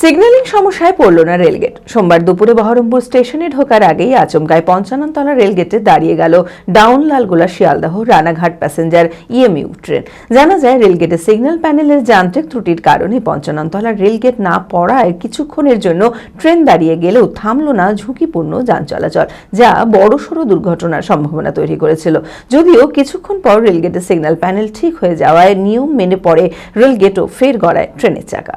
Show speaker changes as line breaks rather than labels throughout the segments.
Signalling সমস্যায় পড়ল না রেলগেট সোমবার দুপুরে বহরমপুর স্টেশনে ঢোকার আগেই আচমকায় পঞ্চাননতলা রেলগেটে দাঁড়িয়ে গেল down Lalgola Sealdah Ranaghat passenger EMU train জানা যায় রেলগেটের সিগন্যাল প্যানেলের যান্ত্রিক ত্রুটির কারণে পঞ্চাননতলা রেলগেট না পড়ায় কিছুক্ষণের জন্য ট্রেন দাঁড়িয়ে গেলেও থামল না ঝুঁকিপূর্ণ যান চলাচল, যা বড়সড় দুর্ঘটনার সম্ভাবনা তৈরি করেছিল। যদিও কিছুক্ষণ পর রেলগেটের সিগন্যাল প্যানেল ঠিক হয়ে যাওয়ায় নিয়ম মেনে পড়ে রেলগেটও ফের গড়ায় ট্রেনের চাকা।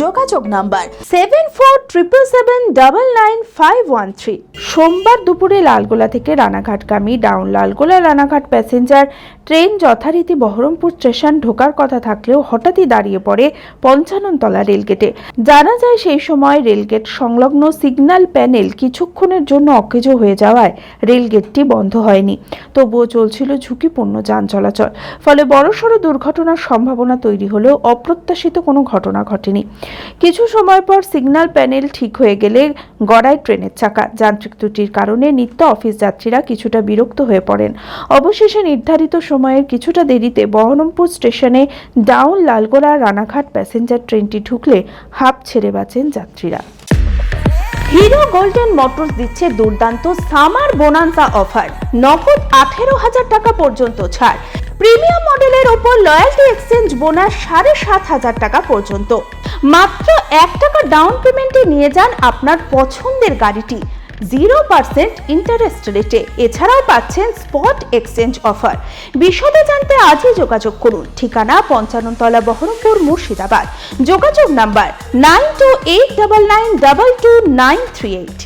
যোগাযোগ number seven four triple seven double nine five one three সোমবার দুপুরে লালগোলা থেকে রানাঘাটগামী down Lalgola Ranaghat passenger train যথারীতি বহরমপুর স্টেশন ঢোকার কথা থাকলেও হঠাৎই দাঁড়িয়ে পড়ে পঞ্চাননতলা রেলগেটে। জানা যায় সেই সময় রেলগেট সংলগ্ন সিগন্যাল প্যানেল কিছুক্ষণের জন্য অকেজ হয়ে যাওয়ায় রেলগেটটি বন্ধ হয়নি। তবুও চলছিল ঝুঁকিপূর্ণ যান চলাচল। ফলে বড়সড় দুর্ঘটনার সম্ভাবনা তৈরি হলেও অপ্রত্যাশিত কোনো ঘটনা ঘটেনি। কিছু সময় পর সিগন্যাল প্যানেল ঠিক হয়ে গেলে গড়ায় ট্রেনের চাকা। যান্ত্রিক ত্রুটির কারণে নিত্য অফিস যাত্রীরা কিছুটা বিরক্ত হয়ে পড়েন। অবশেষে নির্ধারিত সময়ের কিছুটা দেরিতে বহরমপুর স্টেশনে ডাউন লালগোলা রানাঘাট প্যাসেঞ্জার ট্রেনটি ঢুকলে হাফ ছেড়ে বাঁচেন যাত্রীরা। হিরো গোল্ডেন মোটরস দিচ্ছে দুর্দান্ত সামার বোনান্সা অফার। নগদ আঠেরো হাজার টাকা পর্যন্ত ছাড়। প্রিমিয়াম মডেলের ওপর লয়্যালটি এক্সচেঞ্জ বোনাস সাড়ে সাত হাজার টাকা পর্যন্ত। মাত্র এক টাকা ডাউন পেমেন্টে নিয়ে যান আপনার পছন্দের গাড়িটি। জিরো পার্সেন্ট ইন্টারেস্ট রেটে এছাড়াও পাচ্ছেন স্পট এক্সচেঞ্জ অফার বিশদে জানতে আজই যোগাযোগ করুন। ঠিকানা পঞ্চান্নতলা বহরমপুর মুর্শিদাবাদ। যোগাযোগ number nine two eight double nine double two nine three eight